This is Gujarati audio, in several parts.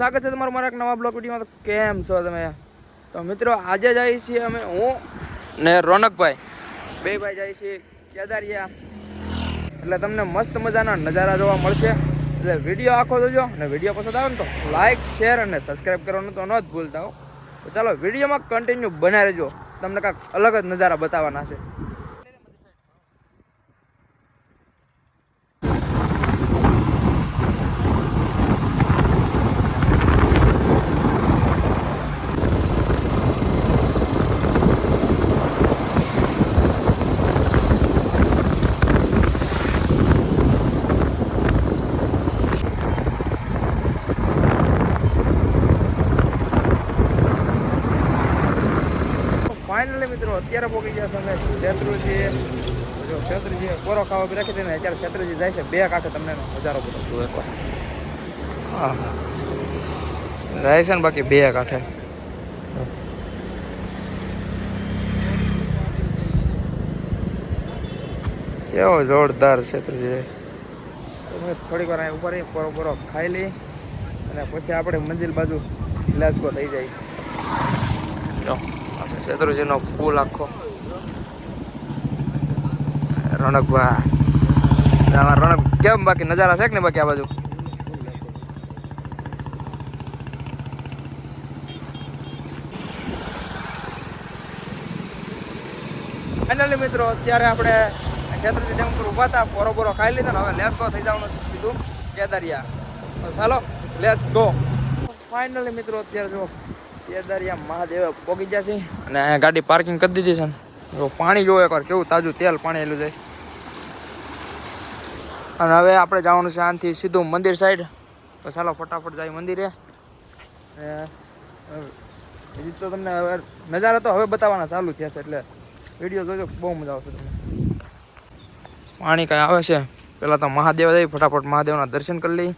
સ્વાગત છે તમારું મારા નવા બ્લોગ વિડીયોમાં. તો કેમ છો તમે? તો મિત્રો, આજે જઈએ છીએ અમે હું ને રોનકભાઈ. બે ભાઈ જઈએ છીએ કેદારિયા. એટલે તમને મસ્ત મજાના નજારા જોવા મળશે. એટલે વીડિયો આખો જોજો અને વીડિયો પસંદ આવે ને તો લાઇક શેર અને સબસ્ક્રાઈબ કરવાનું તો ન જ ભૂલતા હો. તો ચાલો વિડીયોમાં કન્ટિન્યુ બનાવી રહેજો તમને કાંઈક અલગ જ નજારા બતાવવાના છે ફાઇનલી મિત્રો અત્યારે પોકી ગયા છે અમે શેત્રુજી જો શેત્રુજી કોરો ખાવા બી રાખી દઈને અત્યારે શેત્રુજી જાય છે. બે કાંઠે તમને હજારો બધો જુઓ હા. જાય છે ને બાકી બે કાંઠે. કેવો જોરદાર શેત્રુજી જાય છે. તમે થોડીક વાર અહીં ઉપર કોરો કોરો ખાઈ લઈ અને પછી આપણે મંજિલ બાજુ ગ્લાસગો થઈ જાય. શેત્રુજીનો પુલ આખો રણકભાઈ રણક કેમ બાકી નજારા છે કે ને બાકી આ બાજુ ફાઇનલી મિત્રો, અત્યારે આપણે શેત્રુજી ડેમ ઉપર ઊભા હતા. પોરો પોરો ખાઈ લીધો ને હવે લેસ ગો થઈ જવાનું છે સીધું કેદારિયા. ચાલો લેસ ગો ફાઇનલી મિત્રો, અત્યારે જો કેદારિયા મહાદેવ પોગી છે અને ગાડી પાર્કિંગ કરી દીધી છે ને. પાણી જોવો એકવાર, કેવું તાજું તેલ પાણી એલું જાય અને હવે આપણે જવાનું છે આનથી સીધું મંદિર સાઈડ તો ચાલો ફટાફટ જાય મંદિરે. હજી તો તમને હવે નજારા તો હવે બતાવવાના ચાલુ થયા છે, એટલે વીડિયો જોજો, બહુ મજા આવશે તમને. પાણી કાંઈ આવે છે? પહેલાં તો મહાદેવ જઈ ફટાફટ મહાદેવના દર્શન કરી લઈ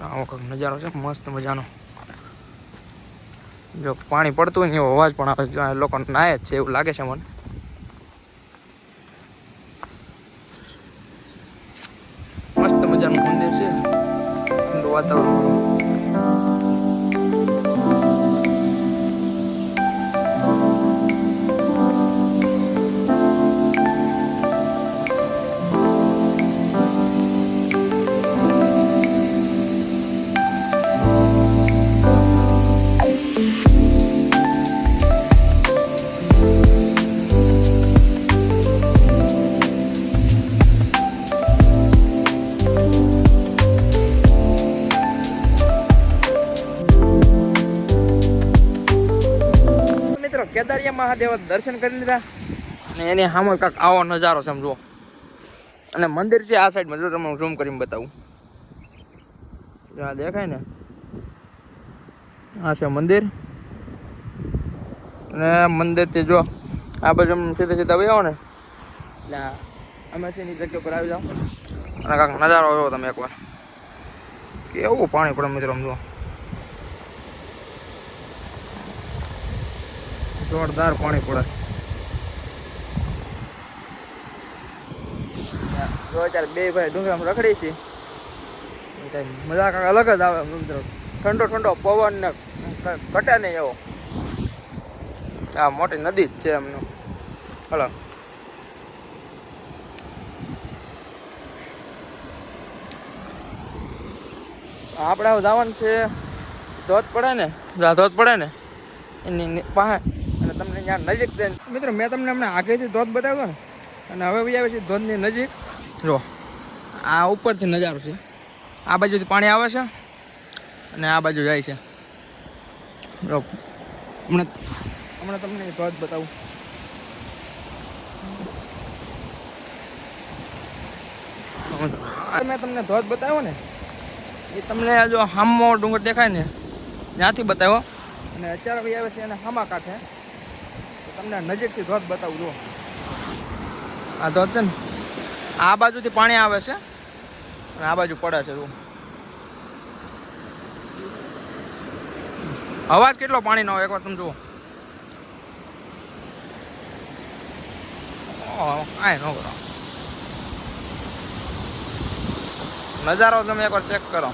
આવો કંઈક નજારો છે, મસ્ત મજાનો. જો પાણી પડતું હોય ને એવો અવાજ પણ આવે છે લોકો નાય જ છે એવું લાગે છે મને. મસ્ત મજાનું મંદિર છે વાતાવરણ. કેદારિયા મહાદેવ દર્શન કરી લીધા. અને એની સામે કાંક આવો નજારો છે જુઓ. અને મંદિર છે આ સાઈડમાં જો તમને ઝૂમ કરીને બતાવું. આ દેખાય ને? આ છે મંદિર. અને મંદિરથી જો આ બાજુ સીધે સીધા સીધા વહી આવો ને? એટલે અમે છે ની જગ્યા પર આવી જાઓ. અને કાંક નજારો જોવો તમે એકવાર. કેવું પાણી પડે મિત્રો જુઓ. જોરદાર પાણી પડે. જો બે ભાઈ ડુંગરામાં રખડી છે. મજા કાંઈક અલગ જ આવે ઠંડો ઠંડો પવન ને ઘટે નહીં એવો. આ મોટી નદી જ છે એમનું. હલો. આપણે જવાનું છે ધોધ પડે ને? ધોધ પડે ને? એની પાસે ત્યાં નજીક મિત્રો, મેં તમને હમણાં આગળથી ધોધ બતાવ્યો ને, અને હવે બી આવે છે ધોધની નજીક. જો, આ ઉપરથી નજારો છે. આ બાજુથી પાણી આવે છે, અને આ બાજુ જાય છે. જો, હમણાં હમણાં તમને ધોધ બતાવું. મેં તમને ધોધ બતાવ્યો ને, એ તમને જો હામો ડુંગર દેખાય ને, ત્યાંથી બતાવ્યો. અને અત્યારે ભાઈ આવે છે એને હામા કાંઠે. તમને નજીકથી ધોધ બતાવું જો. આ ધોધ છે ને, આ બાજુથી પાણી આવે છે અને આ બાજુ પડે છે જો અવાજ કેટલો પાણીનો હોય એકવાર તમે જુઓ. કાંઈ ન કરો. નજારો તમે એકવાર ચેક કરો.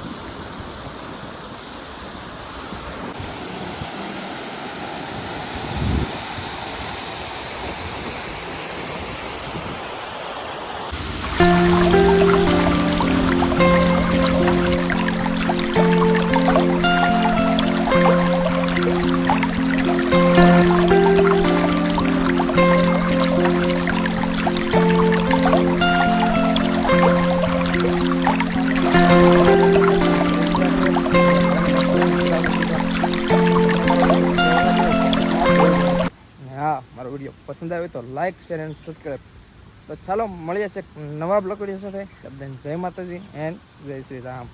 વીડિયો પસંદ આવ્યો તો લાઈક શેર એન્ડ સબસ્ક્રાઈબ તો ચાલો, મળીએ છે એક નવા બ્લોક વીડિયો સાથે. જય માતાજી એન્ડ જય શ્રી રામ.